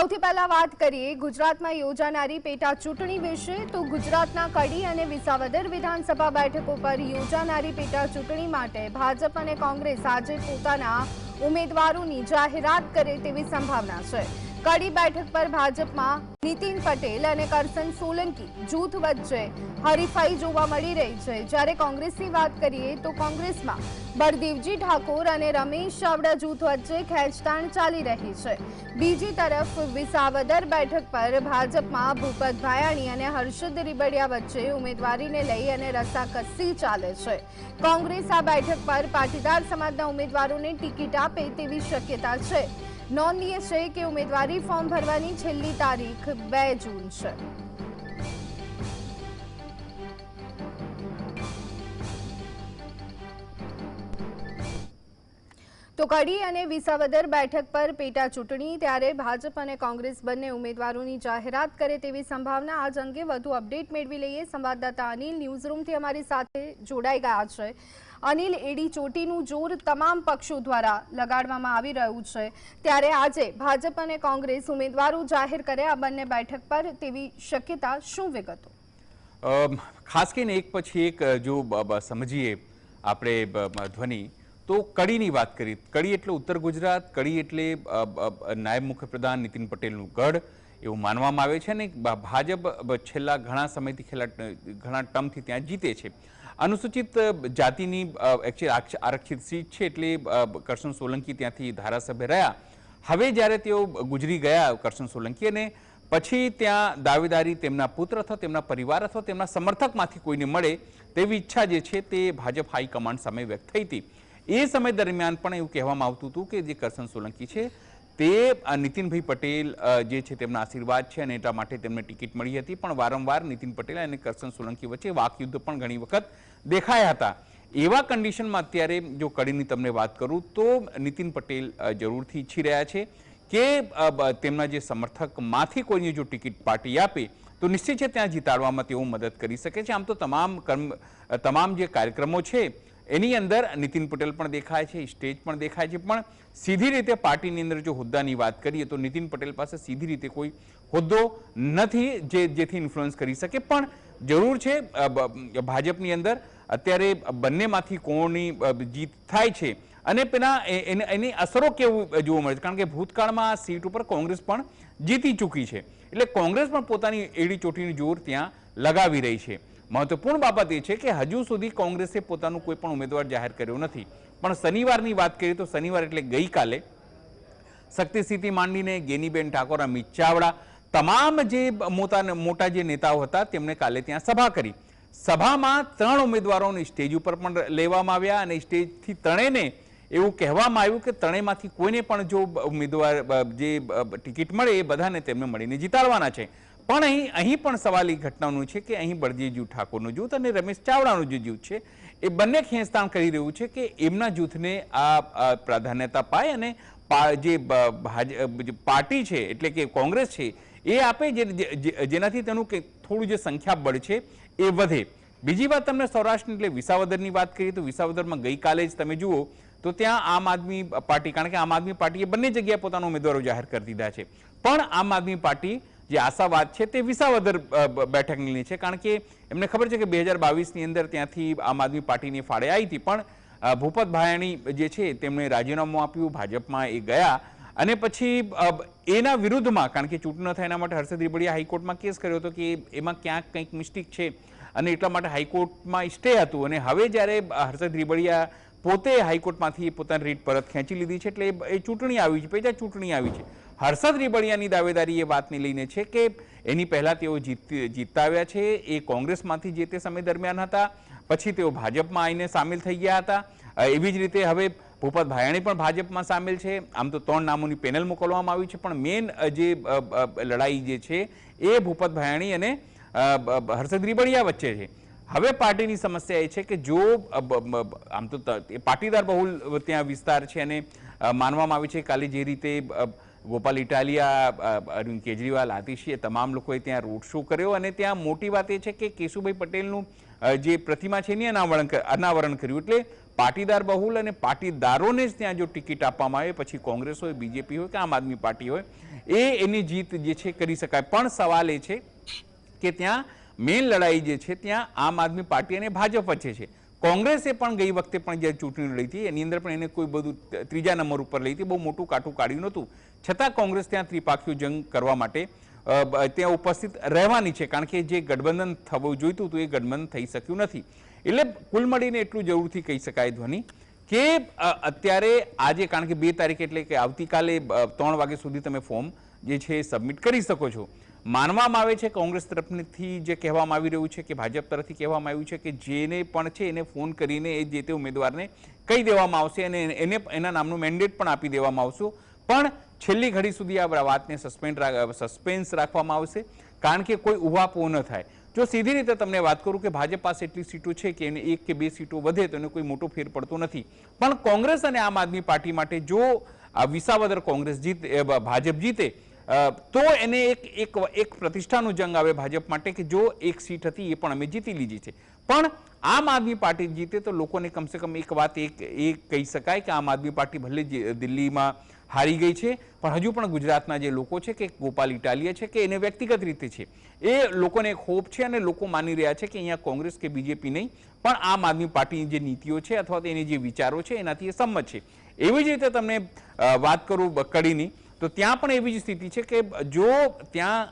સૌથી પહેલા વાત કરીએ, ગુજરાતમાં યોજાનારી પેટા ચૂંટણી વિશે. તો ગુજરાતના કડી અને વિસાવદર વિધાનસભા બેઠકો પર યોજાનારી પેટા ચૂંટણી માટે ભાજપ અને કોંગ્રેસ આજે પોતાના ઉમેદવારોની જાહેરાત કરે તેવી સંભાવના છે. કડી બેઠક પર ભાજપમાં નીતિન પટેલ અને કરસન સોલંકી જૂથ વચ્ચે હરીફાઈ જોવા મળી રહી છે. જ્યારે કોંગ્રેસની વાત કરીએ તો કોંગ્રેસમાં બળદેવજી ઠાકોર અને રમેશ ચાવડા જૂથ વચ્ચે ખેંચતાણ ચાલી રહી છે. બીજી તરફ વિસાવદર બેઠક પર ભાજપમાં ભૂપત ભાયાણી અને હર્ષદ રીબડિયા વચ્ચે ઉમેદવારીને લઈ અને રસાકસી ચાલે છે. કોંગ્રેસ આ બેઠક પર પાટીદાર સમાજના ઉમેદવારોને ટિકિટ આપે તેવી શક્યતા છે. નોંધનીય છે કે ઉમેદવારી ફોર્મ ભરવાની છેલ્લી તારીખ બે જૂન છે. તો કડી અને વિસાવદર બેઠક પર પેટા ચૂંટણી, ત્યારે ભાજપ અને કોંગ્રેસ બંને ઉમેદવારોની જાહેરાત કરે તેવી સંભાવના. આજ અંગે વધુ અપડેટ મેળવી લઈએ. સંવાદદાતા અનિલ ન્યૂઝરૂમથી અમારી સાથે જોડાઈ ગયા છે. અનિલ, એડી ચોટીનું જોર તમામ પક્ષો દ્વારા લગાડવામાં આવી રહ્યું છે. ત્યારે આજે ભાજપ અને કોંગ્રેસ ઉમેદવારો જાહેર કરે આ બંને બેઠક પર. તેવી શક્યતા શું વિગતો? ખાસ કરીને એક પછી એક જો સમજીએ આપણે ધ્વનિ તો કડીની વાત કરી. કડી એટલે ઉત્તર ગુજરાત, કડી એટલે નાયબ મુખ્યપ્રધાન નીતિન પટેલનું ગઢ એવું માનવામાં આવે છે અને ભાજપ છેલ્લા ઘણા સમયથી છેલ્લા ઘણા ટર્મથી ત્યાં જીતે છે. અનુસૂચિત જાતિની એકચ્યુઅલી આરક્ષિત સીટ છે એટલે કરશન સોલંકી ત્યાંથી ધારાસભ્ય રહ્યા. હવે જ્યારે તેઓ ગુજરી ગયા કરશન સોલંકી અને પછી ત્યાં દાવેદારી તેમના પુત્ર અથવા તેમના પરિવાર અથવા તેમના સમર્થકમાંથી કોઈને મળે તેવી ઈચ્છા જે છે તે ભાજપ હાઈકમાન્ડ સામે વ્યક્ત થઈ હતી. એ સમય દરમિયાન પણ એવું કહેવામાં આવતું હતું કે જે કરશન સોલંકી છે, તે નીતિનભાઈ પટેલ જે છે તેમના આશીર્વાદ છે અને એટલા માટે તેમને ટિકિટ મળી હતી. પણ વારંવાર નીતિન પટેલ અને કરશન સોલંકી વચ્ચે વાકયુદ્ધ પણ ઘણી વખત દેખાયા હતા. એવા કન્ડિશનમાં અત્યારે જો કડીની તમને વાત કરું તો નીતિન પટેલ જરૂરથી ઈચ્છી રહ્યા છે કે તેમના જે સમર્થકમાંથી કોઈને જો ટિકિટ પાર્ટી આપે તો નિશ્ચિત છે ત્યાં જીતાડવામાં તેઓ મદદ કરી શકે છે. આમ તો તમામ કર્મ તમામ જે કાર્યક્રમો છે એની અંદર નીતિન પટેલ પણ દેખાય છે, સ્ટેજ પણ દેખાય છે, પણ સીધી રીતે પાર્ટીની અંદર જો હોદ્દાની વાત કરીએ તો નીતિન પટેલ પાસે સીધી રીતે કોઈ હોદ્દો નથી જે જેથી ઇન્ફ્લુઅન્સ કરી શકે. પણ જરૂર છે ભાજપની અંદર અત્યારે બંનેમાંથી કોણની જીત થાય છે. અને પેલા એની અસરો કેવું જોવા મળે છે? કારણ કે ભૂતકાળમાં આ સીટ ઉપર કોંગ્રેસ પણ જીતી ચૂકી છે. એટલે કોંગ્રેસ પણ પોતાની એડી ચોટીની જોર ત્યાં લગાવી રહી છે. મહત્વપૂર્ણ બાબત એ છે કે હજુ સુધી કોંગ્રેસે પોતાનું કોઈ પણ ઉમેદવાર જાહેર કર્યો નથી. પણ શનિવારની વાત કરીએ તો શનિવાર એટલે ગઈકાલે શક્તિસિંહથી માંડીને ગેનીબેન ઠાકોર, અમિત ચાવડા તમામ જે મોટા મોટા જે નેતાઓ હતા તેમણે કાલે ત્યાં સભા કરી. સભામાં ત્રણ ઉમેદવારોને સ્ટેજ ઉપર પણ લેવામાં આવ્યા અને સ્ટેજથી ત્રણેયને એવું કહેવામાં આવ્યું કે ત્રણેયમાંથી કોઈને પણ જો ઉમેદવાર, જે ટિકિટ મળે એ બધાને તેમને મળીને જીતાડવાના છે. પણ અહીં અહીં પણ સવાલ એ ઘટનાનું છે કે અહીં બળદેવજી ઠાકોરનું જૂથ અને રમેશ ચાવડાનું જે જૂથ છે, એ બંને ખેંચતાણ કરી રહ્યું છે કે એમના જૂથને આ પ્રાધાન્યતા પાય અને જે પાર્ટી છે, એટલે કે કોંગ્રેસ છે, એ આપે જેનાથી તેનું કે થોડું જે સંખ્યા બળ છે, એ વધે. બીજી વાત તમને સૌરાષ્ટ્ર એટલે વિસાવદરની વાત કરીએ તો વિસાવદરમાં ગઈકાલે જ તમે જુઓ, તો ત્યાં આમ આદમી પાર્ટી, કારણ કે આમ આદમી પાર્ટીએ બંને જગ્યાએ પોતાના ઉમેદવારો જાહેર કરી દીધા છે. પણ આમ આદમી પાર્ટી જે આશાવાદ છે તે વિસાવદર બેઠકની છે. કારણ કે એમને ખબર છે કે બે હજાર બાવીસની અંદર ત્યાંથી આમ આદમી પાર્ટીની ફાળે આવી હતી. પણ ભૂપત ભાયાણી જે છે તેમણે રાજીનામું આપ્યું, ભાજપમાં એ ગયા. અને પછી એના વિરુદ્ધમાં, કારણ કે ચૂંટણી ન થાય એના માટે હર્ષદ રીબડીએ હાઈકોર્ટમાં કેસ કર્યો હતો કે એમાં ક્યાંક કંઈક મિસ્ટેક છે અને એટલા માટે હાઈકોર્ટમાં સ્ટે હતું. અને હવે જ્યારે હર્ષદ રીબડિયા પોતે હાઈકોર્ટમાંથી પોતાની રીટ પરત ખેંચી લીધી છે, એટલે એ ચૂંટણી આવી છે પેજા ચૂંટણી આવી છે. હર્ષદ રીબડિયાની દાવેદારી એ વાતને લઈને છે કે એની પહેલાં તેઓ જીત જીતતા આવ્યા છે. એ કોંગ્રેસમાંથી જે તે સમય દરમિયાન હતા, પછી તેઓ ભાજપમાં આવીને સામેલ થઈ ગયા હતા. એવી જ રીતે હવે ભૂપત ભાયાણી પણ ભાજપમાં સામેલ છે. આમ તો ત્રણ નામોની પેનલ મોકલવામાં આવી છે, પણ મેન જે લડાઈ જે છે એ ભૂપત ભાયાણી અને હર્ષદ રીબડિયા વચ્ચે છે. હવે પાર્ટીની સમસ્યા એ છે કે જો આમ તો પાટીદાર બહુલ ત્યાં વિસ્તાર છે અને માનવામાં આવે છે કાલે જે રીતે ગોપાલ ઇટાલિયા અરવિંદ કેજરીવાલ, આતિશીએ તમામ લોકોએ ત્યાં રોડ શો કર્યો અને ત્યાં મોટી વાત એ છે કે કેશુભાઈ પટેલનું જે પ્રતિમા છે એની અનાવરણ અનાવરણ કર્યું એટલે પાટીદાર બહુલ અને પાટીદારોને જ ત્યાં જો ટિકિટ આપવામાં આવે, પછી કોંગ્રેસ હોય, બીજેપી હોય કે આમ આદમી પાર્ટી હોય, એ એની જીત જે છે કરી શકાય. પણ સવાલ એ છે કે ત્યાં મેઇન લડાઈ જે છે ત્યાં આમ આદમી પાર્ટી અને ભાજપ વચ્ચે છે. કોંગ્રેસે પણ ગઈ વખતે પણ જે ચૂંટણી લડી હતી, એની અંદર પણ એને કોઈ બધું ત્રીજા નંબર ઉપર લઈ હતી, બહુ મોટું કાઠું કાઢ્યું નહોતું. છતાં કોંગ્રેસ ત્યાં ત્રિપાખીય જંગ કરવા માટે ત્યાં ઉપસ્થિત રહેવાની છે. કારણ કે જે ગઠબંધન થવું જોઈતું હતું એ ગઠબંધન થઈ શક્યું નથી. એટલે કુલ મળીને એટલું જરૂરથી કહી શકાય ધ્વનિ કે અત્યારે આજે, કારણ કે બે તારીખ એટલે કે આવતીકાલે ત્રણ વાગ્યા સુધી તમે ફોર્મ જે છે એ સબમિટ કરી શકો છો. માનવામાં આવે છે કોંગ્રેસ તરફથી જે કહેવામાં આવી રહ્યું છે કે ભાજપ તરફથી કહેવામાં આવ્યું છે કે જેને પણ છે એને ફોન કરીને એ જે તે ઉમેદવારને કહી દેવામાં આવશે અને એને એના નામનું મેન્ડેટ પણ આપી દેવામાં આવશે. પણ છેલ્લી ઘડી સુધી આ વાતને સસ્પેન્ડ સસ્પેન્સ રાખવામાં આવશે. કારણ કે કોઈ ઉહાપો ન થાય. જો સીધી રીતે તમને વાત કરું કે ભાજપ પાસે એટલી સીટો છે કે એને એક કે બે સીટો વધે તો એને કોઈ મોટો ફેર પડતો નથી. પણ કોંગ્રેસ અને આમ આદમી પાર્ટી માટે જો આ વિસાવદર કોંગ્રેસ જીતે ભાજપ જીતે તો એને એક એક એક પ્રતિષ્ઠાનું જંગ આવે ભાજપ માટે કે જો એક સીટ હતી એ પણ અમે જીતી લીધી છે. પણ આમ આદમી પાર્ટી જીતે તો લોકોને કમસે કમ એક વાત એક, એ કહી શકાય કે આમ આદમી પાર્ટી ભલે દિલ્હીમાં હારી ગઈ છે. પણ હજુ પણ ગુજરાતના જે લોકો છે કે ગોપાલ ઇટાલિયા છે કે એને વ્યક્તિગત રીતે છે, એ લોકોને એક હોપ છે અને લોકો માની રહ્યા છે કે અહીંયા કોંગ્રેસ કે બીજેપી નહીં, પણ આમ આદમી પાર્ટીની જે નીતિઓ છે અથવા તો એની જે વિચારો છે એનાથી એ સંમત છે. એવી જ રીતે તમને વાત કરું કડીની તો ત્યાં પણ એવી જ સ્થિતિ છે કે જો ત્યાં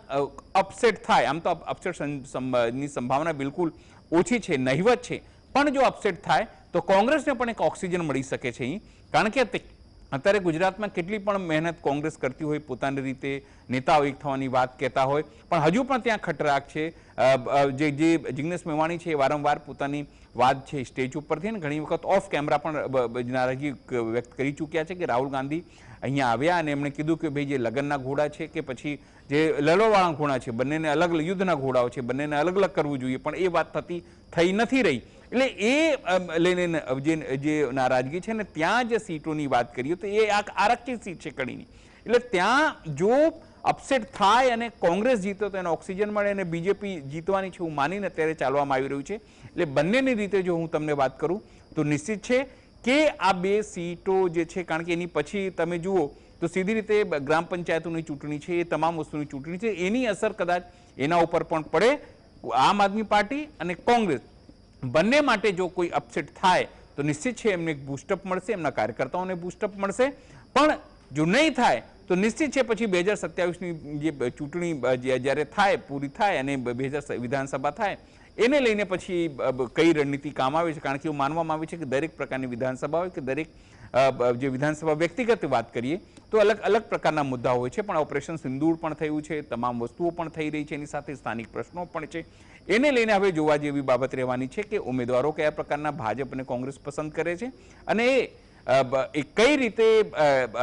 અપસેટ થાય, આમ તો અપસેટની સંભાવના બિલકુલ ઓછી છે, નહિવત છે, પણ જો અપસેટ થાય, તો કોંગ્રેસને પણ એક ઓક્સિજન મળી શકે છે અહીં. કારણ કે અત્યારે ગુજરાતમાં કેટલી પણ મહેનત કોંગ્રેસ કરતી હોય, પોતાની રીતે નેતાઓ એક થવાની વાત કહેતા હોય, પણ હજુ પણ ત્યાં ખટરાક છે. જે જે જિગ્નેશ મેવાણી છે એ વારંવાર પોતાની વાત છે, સ્ટેજ ઉપરથી ને ઘણી વખત ઓફ કેમેરા પણ નારાજગી વ્યક્ત કરી ચૂક્યા છે કે રાહુલ ગાંધી અહીંયા આવ્યા અને એમણે કીધું કે ભાઈ જે લગ્નના ઘોડા છે કે પછી જે લડવાવાળા ઘોડા છે, બંનેને અલગ યુદ્ધના ઘોડાઓ છે, બંનેને અલગ અલગ કરવું જોઈએ, પણ એ વાત થતી, થઈ નથી રહી. એટલે એ લઈને જે નારાજગી છે ને, ત્યાં જે સીટોની વાત કરીએ તો એ આ આરક્ષિત સીટ છે કડીની. એટલે ત્યાં જો અપસેટ થાય અને કોંગ્રેસ જીતો તો એને ઓક્સિજન મળે અને બીજેપી જીતવાની છે હું માનીને અત્યારે ચાલવામાં આવી રહ્યું છે. એટલે બંનેની રીતે જો હું તમને વાત કરું તો નિશ્ચિત છે કે આ બે સીટો જે છે, કારણ કે એની પછી તમે જુઓ તો સીધી રીતે ગ્રામ પંચાયતોની ચૂંટણી છે, એ તમામ વસ્તુની ચૂંટણી છે. એની અસર કદાચ એના ઉપર પણ પડે આમ આદમી પાર્ટી અને કોંગ્રેસ. બંને માટે જો કોઈ અપસેટ થાય, તો નિશ્ચિત છે એમને એક બૂસ્ટઅપ મળશે, એમના કાર્યકર્તાઓને બુસ્ટઅપ મળશે. પણ જો નહીં થાય, તો નિશ્ચિત છે પછી બે હજાર સત્યાવીસની જે ચૂંટણી જ્યારે થાય, પૂરી થાય અને બે હજાર વિધાનસભા થાય, એને લઈને પછી કઈ રણનીતિ કામ આવે છે? કારણ કે એવું માનવામાં આવે છે કે દરેક પ્રકારની વિધાનસભા હોય કે દરેક જે વિધાનસભા વ્યક્તિગત વાત કરીએ, તો અલગ અલગ પ્રકારના મુદ્દા હોય છે. પણ ઓપરેશન સિંદૂર પણ થયું છે, તમામ વસ્તુઓ પણ થઈ રહી છે, એની સાથે સ્થાનિક પ્રશ્નો પણ છે. એને લઈને હવે જોવા જેવી બાબત રહેવાની છે કે ઉમેદવારો કયા પ્રકારના ભાજપ અને કોંગ્રેસ પસંદ કરે છે અને એ કઈ રીતે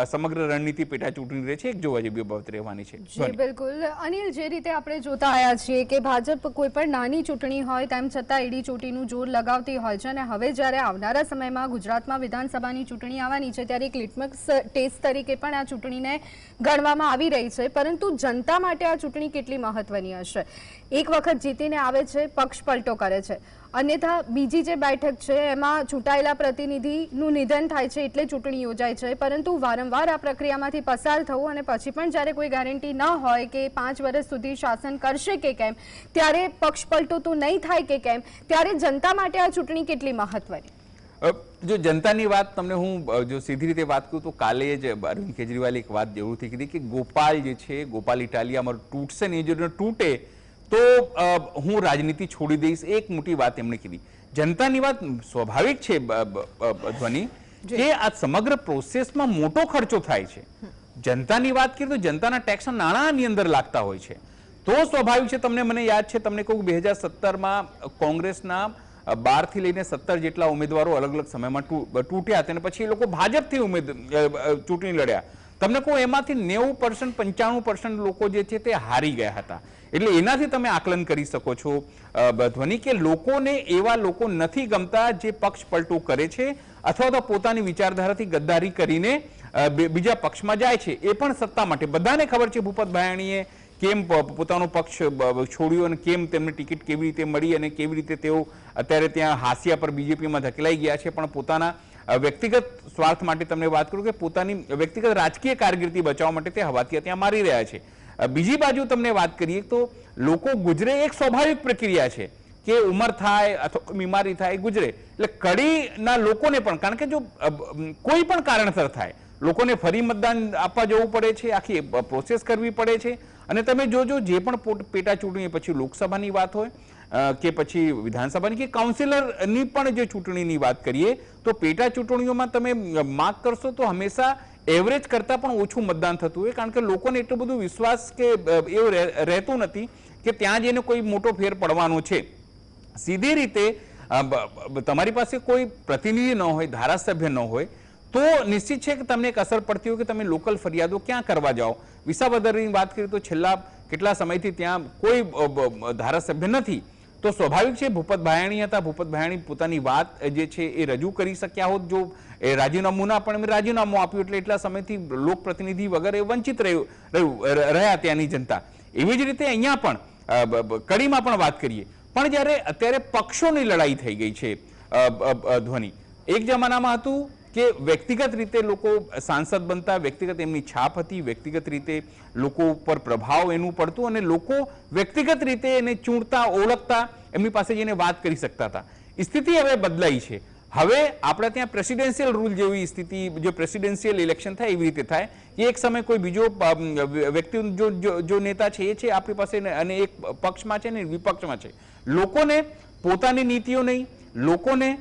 સમગ્ર રણનીતિ પેટા ચૂંટણી રહે છે એક જોવા જેવી બાબત રહેવાની છે. જી બિલકુલ. અનિલ જે રીતે આપણે જોતા આવ્યા છીએ કે ભાજપ કોઈ પણ નાની ચૂંટણી હોય તેમ છતાં એડી ચોટીનું જોર લગાવતી હોય છે અને હવે જ્યારે આવનારા સમયમાં ગુજરાતમાં વિધાનસભાની ચૂંટણી આવવાની છે ત્યારે એક લિટમસ ટેસ્ટ તરીકે પણ આ ચૂંટણીને ગણવામાં આવી રહી છે. પરંતુ જનતા માટે આ ચૂંટણી કેટલી મહત્વની હશે? એક વખત જીતીને આવે છે, પક્ષ પલટો કરે છે. અન્યથા બીજી જે બેઠક છે, એમાં ચૂંટાયેલા પ્રતિનિધિનું નિધન થાય છે એટલે ચૂંટણી યોજાય છે. પરંતુ વારંવાર આ પ્રક્રિયામાંથી પસાર થવું અને પછી પણ જ્યારે કોઈ ગેરંટી ન હોય કે પાંચ વર્ષ સુધી શાસન કરશે કે કેમ, ત્યારે પક્ષ પલટો તો નહીં થાય કે કેમ, ત્યારે જનતા માટે આ ચૂંટણી કેટલી મહત્વની? જો જનતાની વાત તમને હું જો સીધી રીતે વાત કરું તો કાલે જ અરવિંદ કેજરીવાલે એક વાત જરૂરથી કીધી કે ગોપાલ જે છે, ગોપાલ ઇટાલિયા અમારું તૂટશે ને એ જો તૂટે તો હું રાજનીતિ છોડી દઈશ એક મોટી વાત એમણે કીધી. જનતાની વાત સ્વાભાવિક છે ધ્વનિ કે આ સમગ્ર પ્રોસેસમાં મોટો ખર્ચો થાય છે. જનતાની વાત કરીએ તો જનતાના ટેક્સના નાણાંની અંદર લાગતા હોય છે. તો સ્વાભાવિક છે તમને મને યાદ છે તમને કહું બે હજાર સત્તરમાં કોંગ્રેસના બારથી લઈને સત્તર જેટલા ઉમેદવારો અલગ અલગ સમયમાં તૂટ્યા હતા અને પછી એ લોકો ભાજપથી ઉમેદ ચૂંટણી લડ્યા. તમને કહું એમાંથી નેવું પર્સન્ટ પંચાણું પર્સન્ટ લોકો જે છે તે હારી ગયા હતા. એટલે એનાથી તમે આકલન કરી શકો છો. ધ્વનિ કે લોકોને એવા લોકો નથી ગમતા જે પક્ષ પલટો કરે છે અથવા તો પોતાની વિચારધારાથી ગદ્દારી કરીને બીજા પક્ષમાં જાય છે. એ પણ સત્તા માટે. બધાને ખબર છે ભૂપત ભાયાણીએ કેમ પોતાનો પક્ષ છોડ્યો અને કેમ તેમને ટિકિટ કેવી રીતે મળી અને કેવી રીતે તેઓ અત્યારે ત્યાં હાસિયા પર બીજેપીમાં ધકેલાઈ ગયા છે. પણ પોતાના વ્યક્તિગત સ્વાર્થ માટે તમને વાત કરું કે પોતાની વ્યક્તિગત રાજકીય કારકિર્દી બચાવવા માટે તે હવાતિયા ત્યાં મારી રહ્યા છે. બીજી બાજુ તમને વાત કરીએ તો લોકો ગુજરે એક સ્વાભાવિક પ્રક્રિયા છે કે ઉંમર થાય અથવા બીમારી થાય ગુજરે. એટલે કડીના લોકોને પણ, કારણ કે જો કોઈ પણ કારણસર થાય, લોકોને ફરી મતદાન આપવા જવું પડે છે, આખી પ્રોસેસ કરવી પડે છે. અને તમે જોજો, જે પણ પેટા ચૂંટણી પછી લોકસભાની વાત હોય કે પછી વિધાનસભાની, કે કાઉન્સિલરની પણ જે ચૂંટણીની વાત કરીએ, તો પેટા ચૂંટણીઓમાં તમે માર્ક કરશો તો હંમેશા એવરેજ કરતાં પણ ઓછું મતદાન થતું હોય, કારણ કે લોકોને એટલો બધો વિશ્વાસ કે એવું રહે- રહેતું નથી કે ત્યાં જઈને કોઈ મોટો ફેર પડવાનો છે. સીધી રીતે તમારી પાસે કોઈ પ્રતિનિધિ ન હોય, ધારાસભ્ય ન હોય, તો નિશ્ચિત છે કે તમને એક અસર પડતી હોય કે તમે લોકલ ફરિયાદો ક્યાં કરવા જાઓ. વિસાવદરની વાત કરીએ તો છેલ્લા કેટલા સમયથી ત્યાં કોઈ ધારાસભ્ય નથી. તો સ્વાભાવિક છે, ભૂપત ભાયાણી હતા. ભૂપત ભાયાણી પોતાની વાત જે છે એ રજૂ કરી શક્યા હોત. જો એ રાજીનામું ના પણ રાજીનામું આપ્યું એટલે એટલા સમયથી લોકપ્રતિનિધિ વગર વંચિત રહ્યું રહ્યું ત્યાંની જનતા. એવી જ રીતે અહીંયા પણ કડીમાં પણ વાત કરીએ. પણ જ્યારે અત્યારે પક્ષોની લડાઈ થઈ ગઈ છે ધ્વનિ. એક જમાનામાં હતું કે વ્યક્તિગત રીતે લોકો સાંસદ બનતા, વ્યક્તિગત એમની છાપ હતી, વ્યક્તિગત રીતે લોકો ઉપર પ્રભાવ એનું પડતું અને લોકો વ્યક્તિગત રીતે એને ચૂંટતા, ઓળખતા, એમની પાસે જઈને વાત કરી શકતા હતા. સ્થિતિ હવે બદલાઈ છે. હવે આપણે ત્યાં પ્રેસિડેન્શિયલ રૂલ જેવી સ્થિતિ, જો પ્રેસિડેન્શિયલ ઇલેક્શન થાય એવી રીતે થાય, કે એક સમય કોઈ બીજો વ્યક્તિ, જો, જો- નેતા છે એ છે આપણી પાસે અને એક પક્ષમાં છે ને વિપક્ષમાં છે. લોકોને પોતાની નીતિઓ નહીં, લોકોને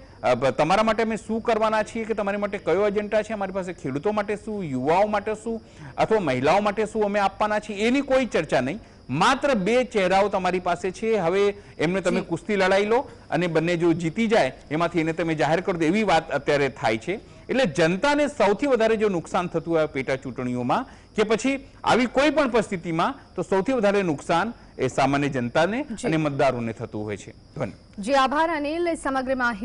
તમારા માટે અમે શું કરવાના છીએ કે તમારી માટે કયો એજન્ડા છે? અમારી પાસે ખેડૂતો માટે શું યુવાઓ માટે શું અથવા મહિલાઓ માટે શું અમે આપવાના છીએ? એની કોઈ ચર્ચા નહીં. માત્ર બે ચહેરાઓ તમારી પાસે છે. હવે એમને તમે કુસ્તી લડાઈ લો અને બંને જો જીતી જાય એમાંથી એને તમે જાહેર કરો એવી વાત અત્યારે થાય છે. એટલે જનતાને સૌથી વધારે જો નુકસાન થતું હોય પેટા ચૂંટણીઓમાં કે પછી આવી કોઈ પણ પરિસ્થિતિમાં તો સૌથી વધારે નુકસાન એ સામાન્ય જનતાને અને મતદારોને થતું હોય છે. ધન્યવાદ. જી આભાર અનિલ. સમગ્ર માહિતી